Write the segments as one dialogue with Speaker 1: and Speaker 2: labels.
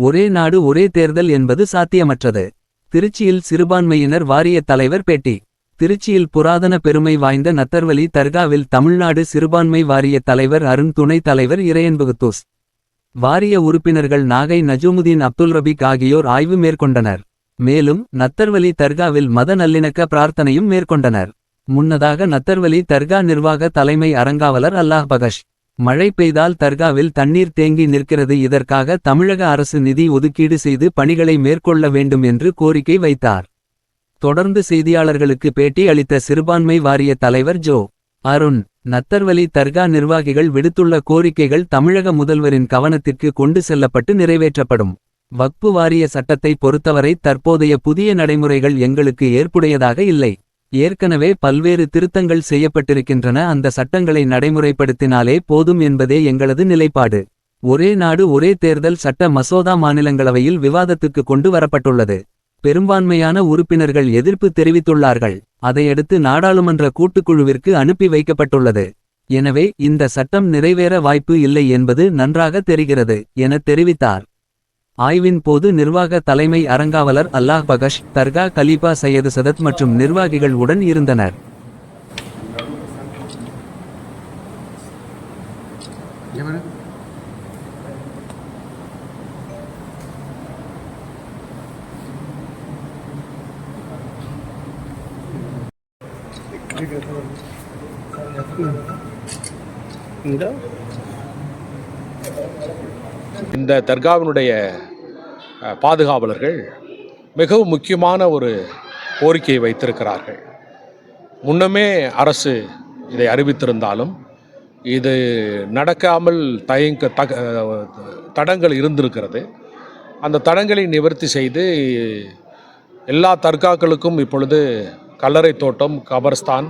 Speaker 1: ஒரே நாடு ஒரே தேர்தல் என்பது சாத்தியமற்றது. திருச்சியில் சிறுபான்மையினர் வாரிய தலைவர் பேட்டி. திருச்சியில் புராதன பெருமை வாய்ந்த நத்தர்வலி தர்காவில் தமிழ்நாடு சிறுபான்மை வாரிய தலைவர் அருண் துணைத் தலைவர் இறையன்புகுத்தூஸ். வாரிய உறுப்பினர்கள் நாகை நஜூமுதீன் அப்துல் ரபீக் ஆகியோர் ஆய்வு மேற்கொண்டனர். மேலும் நத்தர்வலி தர்காவில் மத நல்லிணக்க பிரார்த்தனையும் மேற்கொண்டனர். முன்னதாக நத்தர்வலி தர்கா நிர்வாக தலைமை அறங்காவலர் அல்லாஹ் பகஷ். மழை பெய்தால் தர்காவில் தண்ணீர் தேங்கி நிற்கிறது. இதற்காக தமிழக அரசு நிதி ஒதுக்கீடு செய்து பணிகளை மேற்கொள்ள வேண்டும் என்று கோரிக்கை வைத்தார். தொடர்ந்து செய்தியாளர்களுக்கு பேட்டி அளித்த சிறுபான்மை வாரிய தலைவர் ஜோ. அருண் நத்தர்வலி தர்கா நிர்வாகிகள் விடுத்துள்ள கோரிக்கைகள் தமிழக முதல்வரின் கவனத்திற்கு கொண்டு செல்லப்பட்டு நிறைவேற்றப்படும். வக்பு வாரிய சட்டத்தை பொறுத்தவரை தற்போதைய புதிய நடைமுறைகள் எங்களுக்கு ஏற்புடையதாக இல்லை. ஏற்கனவே பல்வேறு திருத்தங்கள் செய்யப்பட்டிருக்கின்றன. அந்த சட்டங்களை நடைமுறைப்படுத்தினாலே போதும் என்பதே எங்களது நிலைப்பாடு. ஒரே நாடு ஒரே தேர்தல் சட்ட மசோதா மாநிலங்களவையில் விவாதத்துக்கு கொண்டு வரப்பட்டுள்ளது. பெரும்பான்மையான உறுப்பினர்கள் எதிர்ப்பு தெரிவித்துள்ளார்கள். அதையடுத்து நாடாளுமன்ற கூட்டுக்குழுவிற்கு அனுப்பி வைக்கப்பட்டுள்ளது. எனவே இந்த சட்டம் நிறைவேற வாய்ப்பு இல்லை என்பது நன்றாக தெரிகிறது என தெரிவித்தார். ஆய்வின் போது நிர்வாக தலைமை அறங்காவலர் அல்லாஹ் பகஷ் தர்கா கலீபா சையது சதத் மற்றும் நிர்வாகிகள் உடன் இருந்தனர்.
Speaker 2: இந்த தர்காவினுடைய பாதுகாவலர்கள் மிகவும் முக்கியமான ஒரு கோரிக்கையை வைத்திருக்கிறார்கள். முன்னமே அரசு இதை அறிவித்திருந்தாலும் இது நடக்காமல் தயங்க தக தடங்கள் இருந்திருக்கிறது. அந்த தடங்களை நிவர்த்தி செய்து எல்லா தர்காக்களுக்கும் இப்பொழுது கல்லறை தோட்டம் கபர்ஸ்தான்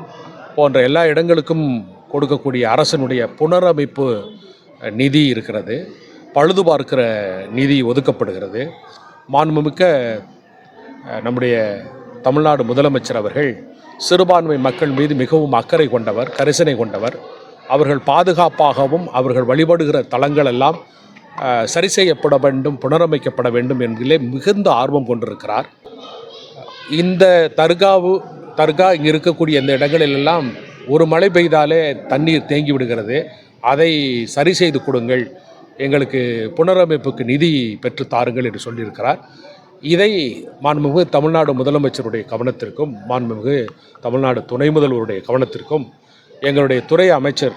Speaker 2: போன்ற எல்லா இடங்களுக்கும் கொடுக்கக்கூடிய அரசனுடைய புனரமைப்பு நிதி இருக்கிறது. பழுது பார்க்கிற நிதி ஒதுக்கப்படுகிறது. மாண்புமிக்க நம்முடைய தமிழ்நாடு முதலமைச்சர் அவர்கள் சிறுபான்மை மக்கள் மீது மிகவும் அக்கறை கொண்டவர் கரிசனை கொண்டவர். அவர்கள் பாதுகாப்பாகவும் அவர்கள் வழிபடுகிற தலங்கள் எல்லாம் சரி செய்யப்பட வேண்டும் புனரமைக்கப்பட வேண்டும் என்கிலே மிகுந்த ஆர்வம் கொண்டிருக்கிறார். இந்த தர்காவு தர்கா இங்கே இருக்கக்கூடிய இந்த இடங்களிலெல்லாம் ஒரு மழை பெய்தாலே தண்ணீர் தேங்கி விடுகிறது. அதை சரி செய்து கொடுங்கள். எங்களுக்கு புனரமைப்புக்கு நிதி பெற்று தாருங்கள் என்று சொல்லியிருக்கிறார். இதை மாண்புமிகு தமிழ்நாடு முதலமைச்சருடைய கவனத்திற்கும் மாண்புமிகு தமிழ்நாடு துணை முதல்வருடைய கவனத்திற்கும் எங்களுடைய துறை அமைச்சர்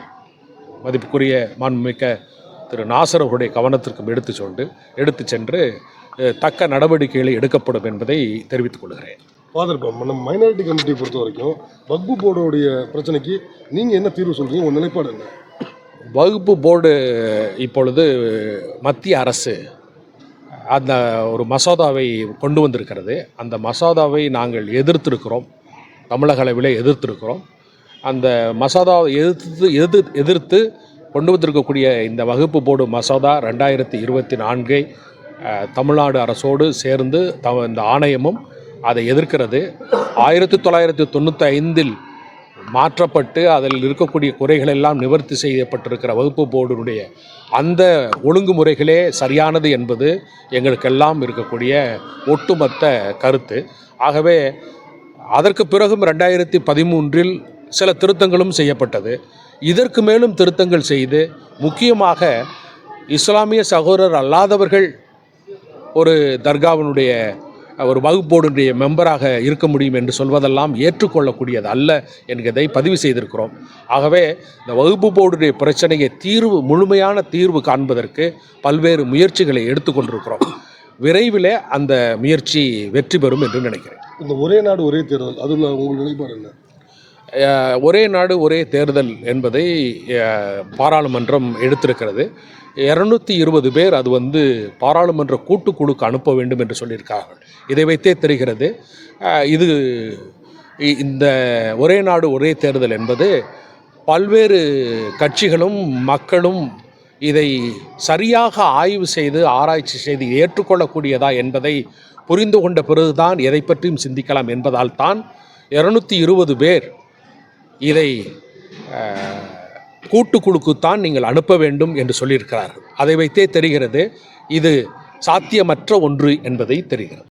Speaker 2: மதிப்புக்குரிய மாண்புமிக்க திரு நாசர் அவருடைய கவனத்திற்கும் எடுத்து சொண்டு எடுத்து சென்று தக்க நடவடிக்கைகளை எடுக்கப்படும் என்பதை தெரிவித்துக் கொள்கிறேன்.
Speaker 3: ஃபாதர் இப்போ நம்ம மைனாரிட்டி கமிட்டியை பொறுத்த வரைக்கும் வக்பு போர்டுடைய பிரச்சனைக்கு நீங்கள் என்ன தீர்வு சொல்கிறீங்க உங்கள் நிலைப்பாடு என்ன?
Speaker 2: வகுப்பு போர்டு இப்பொழுது மத்திய அரசு அந்த ஒரு மசோதாவை கொண்டு வந்திருக்கிறது. அந்த மசோதாவை நாங்கள் எதிர்த்திருக்கிறோம். தமிழக அளவிலே எதிர்த்திருக்கிறோம். அந்த மசோதாவை எதிர்த்து எதிர் எதிர்த்து கொண்டு வந்திருக்கக்கூடிய இந்த வகுப்பு போர்டு மசோதா ரெண்டாயிரத்தி இருபத்தி நான்கை தமிழ்நாடு அரசோடு சேர்ந்து த இந்த ஆணையமும் அதை எதிர்க்கிறது. ஆயிரத்தி தொள்ளாயிரத்தி தொண்ணூற்றி ஐந்தில் மாற்றப்பட்டு அதில் இருக்கக்கூடிய குறைகள் எல்லாம் நிவர்த்தி செய்யப்பட்டிருக்கிற வகுப்பு போர்டுடைய அந்த ஒழுங்குமுறைகளே சரியானது என்பது எங்களுக்கெல்லாம் இருக்கக்கூடிய ஒட்டுமொத்த கருத்து. ஆகவே அதற்கு பிறகும் ரெண்டாயிரத்தி பதிமூன்றில் சில திருத்தங்களும் செய்யப்பட்டது. இதற்கு மேலும் திருத்தங்கள் செய்து முக்கியமாக இஸ்லாமிய சகோதரர் அல்லாதவர்கள் ஒரு தர்காவினுடைய ஒரு வகுப்போடுடைய மெம்பராக இருக்க முடியும் என்று சொல்வதெல்லாம் ஏற்றுக்கொள்ளக்கூடியது அல்ல என்கிறதை பதிவு செய்திருக்கிறோம். ஆகவே இந்த வகுப்பு போர்டுடைய பிரச்சனையை தீர்வு முழுமையான தீர்வு காண்பதற்கு பல்வேறு முயற்சிகளை எடுத்துக்கொண்டிருக்கிறோம் விரைவில் அந்த முயற்சி வெற்றி பெறும் என்று நினைக்கிறேன்.
Speaker 3: இந்த ஒரே நாடு ஒரே தேர்தல் அதில் உங்கள் நிலைப்பாடு என்ன?
Speaker 2: ஒரே நாடு ஒரே தேர்தல் என்பதை பாராளுமன்றம் எடுத்திருக்கிறது. இரநூத்தி இருபது பேர் அது வந்து பாராளுமன்ற கூட்டுக்குழுக்கு அனுப்ப வேண்டும் என்று சொல்லியிருக்கார்கள் இதை வைத்தே தெரிகிறது. இது இந்த ஒரே நாடு ஒரே தேர்தல் என்பது பல்வேறு கட்சிகளும் மக்களும் இதை சரியாக ஆய்வு செய்து ஆராய்ச்சி செய்து ஏற்றுக்கொள்ளக்கூடியதா என்பதை புரிந்து கொண்ட பிறகுதான் எதை பற்றியும் சிந்திக்கலாம் என்பதால் தான் இருநூத்தி இருபது பேர் இதை கூட்டுக்குழுக்குத்தான் நீங்கள் அனுப்ப வேண்டும் என்று சொல்லியிருக்கிறார்கள். அதை வைத்தே தெரிகிறது இது சாத்தியமற்ற ஒன்று என்பதை தெரிகிறது.